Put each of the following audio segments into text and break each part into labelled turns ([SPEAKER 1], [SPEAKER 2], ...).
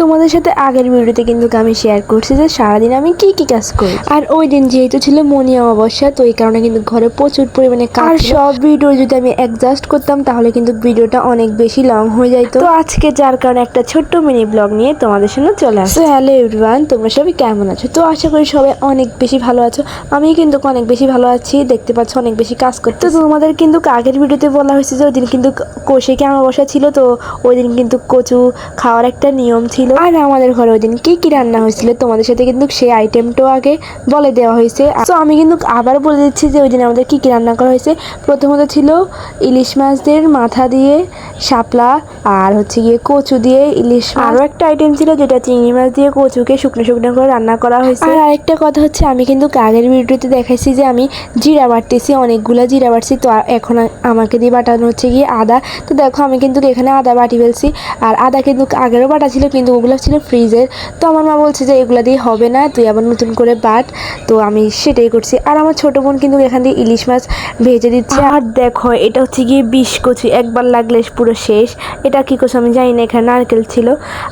[SPEAKER 1] তোমাদের সাথে আগের ভিডিওতে কিন্তু আমি শেয়ার করছি যে সারাদিন আমি কি কি কাজ করি। আর ওই দিন যেহেতু ছিল মনি অমাবস্যা তো এই কারণে কিন্তু ঘরে প্রচুর পরিমাণে কাজ সব ভিডিও যদি আমি অ্যাডজাস্ট করতাম তাহলে কিন্তু ভিডিওটা অনেক বেশি লং হয়ে যাইতো। তো আজকে যার কারণে একটা ছোট্ট মিনি ব্লগ নিয়ে তোমাদের সামনে চলে আসছে। হ্যালো এভরিওয়ান তোমরা সবাই কেমন আছো? তো আশা করি সবাই অনেক বেশি ভালো আছো। আমি কিন্তু অনেক বেশি ভালো আছি দেখতে পাচ্ছ অনেক বেশি কাজ করতে তো তোমাদের কিন্তু আগের ভিডিওতে বলা হয়েছে যে ওই দিন কিন্তু কোষে অমাবস্যা ছিল তো ওই দিন কিন্তু কচু খাওয়ার একটা নিয়ম ছিল। আর আমাদের ঘরে ওই দিন কি কি রান্না হয়েছিল তোমাদের সাথে কিন্তু সেই আইটেমটাও আগে বলে দেওয়া হয়েছে। তো আমি কিন্তু আবার বলে দিচ্ছি যে ওই দিন আমাদের কি কি রান্না করা হয়েছে। প্রথমত ছিল ইলিশ মাছদের মাথা দিয়ে শাপলা আর হচ্ছে গিয়ে কচু দিয়ে ইলিশ। আরও একটা আইটেম ছিল যেটা চিংড়ি মাছ দিয়ে কচুকে শুকনো শুকনো করে রান্না করা হয়েছে। আর আরেকটা কথা হচ্ছে আমি কিন্তু আগের ভিডিওতে দেখাইছি যে আমি জিরা বাটতেছি অনেকগুলো জিরা বাটছি তো এখন আমাকে দিয়ে বাটানো হচ্ছে গিয়ে আদা। তো দেখো আমি কিন্তু এখানে আদা বাটি ফেলছি আর আদা কিন্তু আগেরও বাটা ছিল কিন্তু ওগুলো ছিল ফ্রিজের তো আমার মা বলছে যে এগুলো দিয়ে হবে না তুই আবার নতুন করে বাট। তো আমি সেটাই করছি। আর আমার ছোট বোন কিন্তু এখান দিয়ে ইলিশ মাছ ভেজে দিচ্ছে। আর দেখো এটা হচ্ছে গিয়ে বিষ কচু একবার লাগলে পুরো শেষ। এটা কী করছে আমি জানি না এখানে নারকেল ছিল।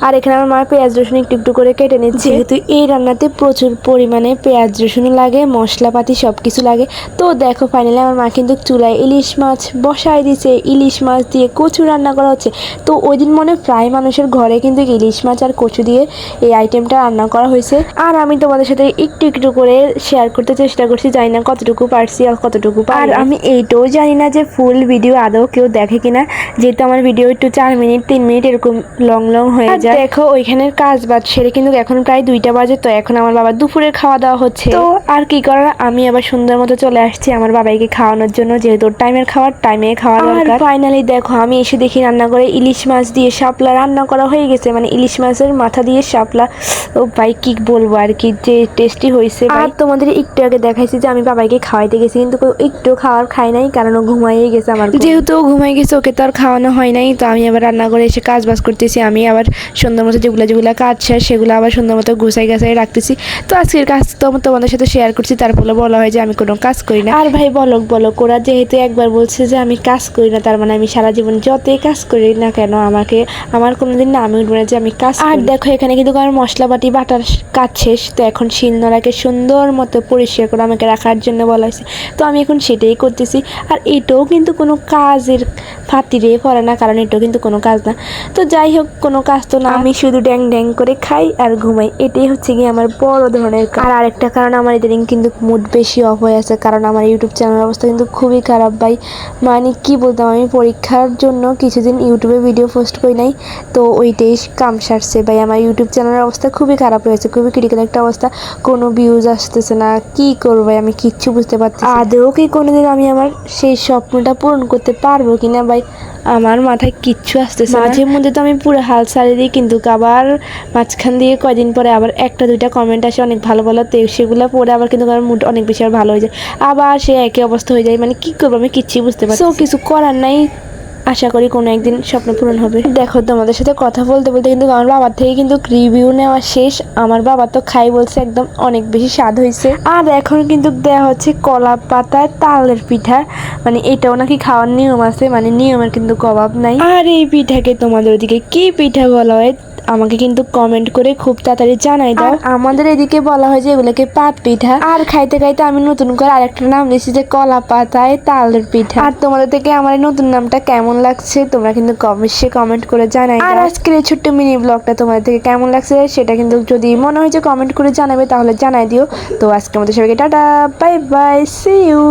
[SPEAKER 1] আর এখানে আমার মা পেঁয়াজ রসুন একটু একটু করে কেটে নিচ্ছে। যেহেতু এই রান্নাতে প্রচুর পরিমাণে পেঁয়াজ রসুন লাগে মশলাপাতি সব কিছু লাগে। তো দেখো ফাইনালি আমার মা কিন্তু চুলায় ইলিশ মাছ বসায় দিছে। ইলিশ মাছ দিয়ে কচু রান্না করা হচ্ছে। তো ওই দিন মনে প্রায় মানুষের ঘরে কিন্তু ইলিশ মাছ আর কচু দিয়ে এই আইটেমটা রান্না করা হয়েছে। আর আমি তোমাদের সাথে একটু একটু করে শেয়ার করতে চেষ্টা করছি জানি না কতটুকু পারছি আর কতটুকু আর আমি এইটাও জানি না যে ফুল ভিডিও আদৌ কেউ দেখে কিনা যেহেতু আমার ভিডিও একটু চার মিনিট তিন মিনিট এরকম লং লং হয়ে যায়। দেখো ওইখানের কাজ বাজ সেরে কিন্তু এখন প্রায় দুইটা বাজে তো এখন আমার বাবা দুপুরের খাওয়া দাওয়া হচ্ছে। তো আর কি করার আমি আবার সুন্দর মতো চলে আসছি আমার বাবাইকে খাওয়ানোর জন্য যেহেতু টাইমের খাবার টাইমে খাওয়া দরকার। ফাইনালি দেখো আমি এসে দেখি রান্না করে ইলিশ মাছ দিয়ে শাপলা রান্না করা হয়ে গেছে মানে ইলিশ মাছের মাথা দিয়ে শাপলা ও ভাই কি বলব আর কি? যে টেস্টি হয়েছে আর তোমাদের একটু আগে দেখাইছি যে আমি বাবাইকে খাওয়াইতে গেছি কিন্তু একটু খাওয়ার খাই নাই কারণ ও ঘুমাইয়ে গেছে আমার যেহেতু ও ঘুমাই গেছে ওকে তো আর খাওয়ানো হয় নাই তো আমি আবার রান্না করে এসে কাজ বাজ করতেছি আমি আবার সুন্দর মতো যেগুলো যেগুলো কাজ শেষ সেগুলো আবার সুন্দর মতো গুছাই গাছাই রাখতেছি। তো আজকের কাজ তো তোমাদের সাথে শেয়ার করছি তারপরে বলা হয় যে আমি কোনো কাজ করি না। আর ভাই বলক বলক ওরা যেহেতু একবার বলছে যে আমি কাজ করি না তার মানে আমি সারা জীবন যতই কাজ করি না কেন আমাকে আমার কোনোদিন না আমি উঠবো না যে আমি কাজ আর দেখো এখানে কিন্তু আমার মশলা বাটি বাটার কাজ শেষ তো এখন শিলনোড়াকে সুন্দর মতো পরিষ্কার করে আমাকে রাখার জন্য বলা হয়েছে। তো আমি এখন সেটাই করতেছি। আর এটাও কিন্তু কোনো কাজের ফাতিরে পড়ে না কারণ এটাও কিন্তু কোনো কাজ না। তো যাই হোক কোনো কাজ তো না। আমি শুধু ড্যাং ড্যাং করে খাই আর ঘুমাই। এটাই হচ্ছে গিয়ে আমার বড় ধরনের আর আরেকটা কারণ আমার ইদানিং কিন্তু মুড বেশি অফ হয়ে আছে কারণ আমার ইউটিউব চ্যানেলের অবস্থা কিন্তু খুবই খারাপ ভাই। মানে কি বলতাম আমি পরীক্ষার জন্য কিছুদিন ইউটিউবে ভিডিও পোস্ট করি নাই তো ওইটাই কাম সারছে ভাই। আমার ইউটিউব চ্যানেলের অবস্থা খুবই খারাপ হয়েছে খুবই ক্রিটিক্যাল একটা অবস্থা। কোনো ভিউজ আসতেছে না কি করব আমি কিচ্ছু বুঝতে পারছি। আদৌ কি কোনোদিন আমি আমার সেই স্বপ্নটা পূরণ করতে পারব কিনা ভাই? আমার মাথায় কিচ্ছু আসতেছে মাঝে মধ্যে তো আমি পুরো হাল ছাড়িয়ে দিই কিন্তু আবার মাঝখান দিয়ে কয়দিন পরে আবার একটা দুইটা কমেন্ট আসে অনেক ভালো ভালো তো সেগুলো পরে আবার কিন্তু আমার মুড অনেক বেশি আর ভালো হয়ে যায়। আবার সে একই অবস্থা হয়ে যায় মানে কি করব আমি কিচ্ছুই বুঝতে পারছি কিছু করার নাই? আশা করি কোনো একদিন স্বপ্ন পূরণ হবে। দেখো, তোমাদের সাথে কথা বলতে বলতে কিন্তু আমার বাবার থেকে কিন্তু রিভিউ নেওয়া শেষ। আমার বাবা তো খাই বলছে একদম অনেক বেশি স্বাদ হয়েছে। আর এখন কিন্তু দেওয়া হচ্ছে কলা পাতায় তালের পিঠা। মানে এটাও নাকি খাওয়ার নিয়ম আছে মানে নিয়মের কিন্তু কবাব নাই। আর এই পিঠাকে তোমাদের ওদিকে কি পিঠা বলা হয়? আমাকে কিন্তু কমেন্ট করে খুব তাড়াতাড়ি জানাই দাও। আমাদের এদিকে বলা হয় যে এগুলোকে পাত পিঠা। আর খাইতে খাইতে আমি নতুন করে আরেকটা নাম দিয়েছি যে কলা পাতায় তালের পিঠা। আর তোমাদের থেকে আমার এই নতুন নামটা কেমন লাগছে তোমরা কিন্তু অবশ্যই কমেন্ট করে জানাই আর আজকের এই ছোট্ট মিনি ব্লগটা তোমাদের থেকে কেমন লাগছে সেটা কিন্তু যদি মনে হয় যে কমেন্ট করে জানাবে তাহলে জানাই দিও। তো আজকে আমাদের সবাইকে tata bye bye see you